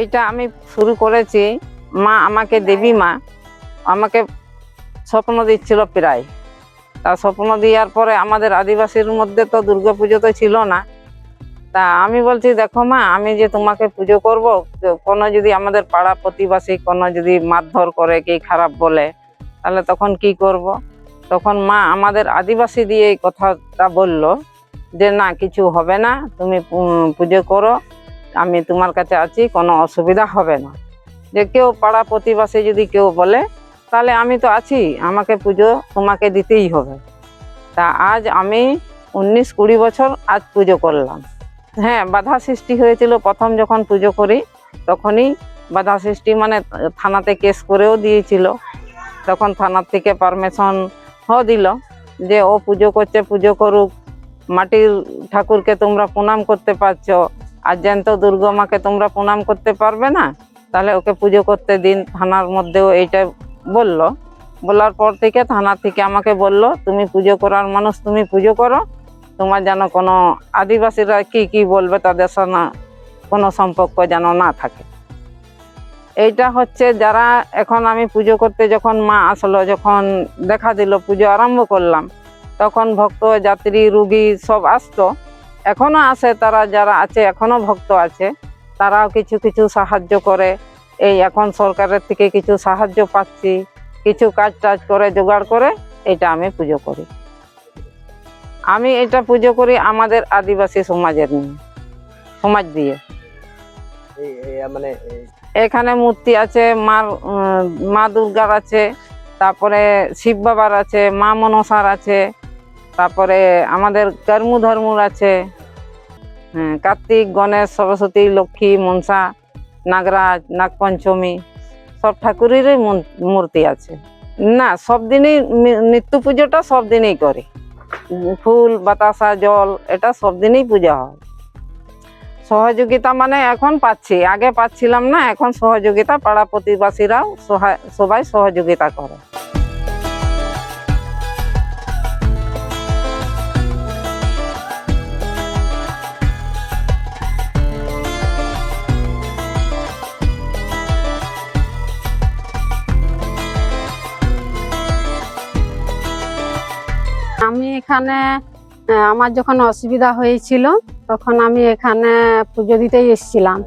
এইটা আমি শুরু করেছি। মা আমাকে দেবী মা। আমাকে স্বপ্ন দিচ্ছিল প্রায়। তা স্বপ্ন দেওয়ার পরে আমাদের আদিবাসীর মধ্যে তো দুর্গা পুজো তো ছিল না। তা আমি বলছি, দেখো মা, আমি যে তোমাকে পুজো করব কোনো যদি আমাদের পাড়া প্রতিবাসী কোনো যদি মারধর করে কি খারাপ বলে, তাহলে তখন কি করব? তখন মা আমাদের আদিবাসী দিয়ে এই কথাটা বলল যে, না, কিছু হবে না, তুমি পুজো করো। আমি তোমার কাছে আছি, কোনো অসুবিধা হবে না। যে কেউ পাড়া প্রতিবাসী যদি কেউ বলে, তাহলে আমি তো আছি, আমাকে পুজো তোমাকে দিতেই হবে। তা আজ আমি উনিশ কুড়ি বছর আজ পুজো করলাম। হ্যাঁ বাধা সৃষ্টি হয়েছিল প্রথম যখন পুজো করি, তখনই বাধা সৃষ্টি মানে থানাতে কেস করেও দিয়েছিল। তখন থানার থেকে পারমিশন হ দিল যে ও পুজো করছে, পুজো করুক, মাটির ঠাকুরকে তোমরা প্রণাম করতে পারছ আর জ্যান্ত দুর্গা মাকে তোমরা প্রণাম করতে পারবে না? তাহলে ওকে পুজো করতে দিন, থানার মধ্যেও এইটা বলল। বলার পর থেকে থানা থেকে আমাকে বলল, তুমি পুজো করার মানুষ, তুমি পুজো করো। তোমার যেন কোনো আদিবাসীরা কি কি বলবে তাদের সঙ্গে কোনো সম্পর্ক যেন না থাকে। এইটা হচ্ছে যারা এখন আমি পুজো করতে যখন মা আসলো, যখন দেখা দিল, পুজো আরম্ভ করলাম, তখন ভক্ত, যাত্রী, রুগী সব আসতো। এখনও আসে তারা যারা আছে এখনও ভক্ত আছে তারাও কিছু কিছু সাহায্য করে। এই এখন সরকারের থেকে কিছু সাহায্য পাচ্ছি কিছু কাজ টাজ করে জোগাড় করে এটা আমি পুজো করি। আমি এটা পুজো করি আমাদের আদিবাসী সমাজের নিয়ে সমাজ দিয়ে। মানে এখানে মূর্তি আছে মার মা দুর্গার আছে তারপরে শিব বাবার আছে মা মনসার আছে তারপরে আমাদের কর্মু ধর্মুর আছে। হ্যাঁ কার্তিক, গণেশ, সরস্বতী, লক্ষ্মী, মনসা নাগরাজ নাগপঞ্চমী, সব ঠাকুরেরই মূর- মূর্তি আছে। না, সব দিনই নিত্য পুজোটা সব দিনই করি। ফুল, বাতাসা, জল, এটা সব দিনই পূজা হয়। সহযোগিতা মানে এখন পাচ্ছি। আগে পাচ্ছিলাম না, এখন সহযোগিতা, পাড়া প্রতিবাসীরাও সবাই সহযোগিতা করে। আমি এখানে আমার যখন অসুবিধা হয়েছিল, তখন আমি এখানে পুজো দিতেই এসেছিলাম।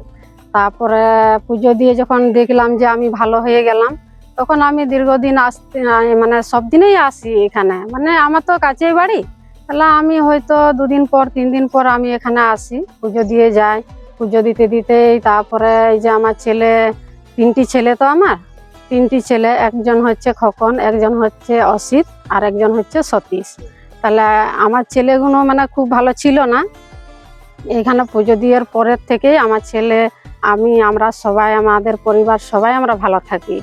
তারপরে পুজো দিয়ে যখন দেখলাম যে আমি ভালো হয়ে গেলাম, তখন আমি দীর্ঘদিন আসতে মানে সব দিনেই আসি এখানে। মানে আমার তো কাছেই বাড়ি। তাহলে আমি হয়তো দুদিন পর, তিন দিন পর আমি এখানে আসি, পুজো দিয়ে যাই। পুজো দিতে দিতেই তারপরে এই যে আমার ছেলে, তিনটি ছেলে তো আমার তিনটি ছেলে, একজন হচ্ছে খকন, একজন হচ্ছে অসিত, আর একজন হচ্ছে সতীশ। তাহলে আমার ছেলেগুলো মানে খুব ভালো ছিল না। এখানে পুজো দেওয়ার পরের থেকেই আমার ছেলে, আমি, আমরা সবাই, আমাদের পরিবার সবাই আমরা ভালো থাকি।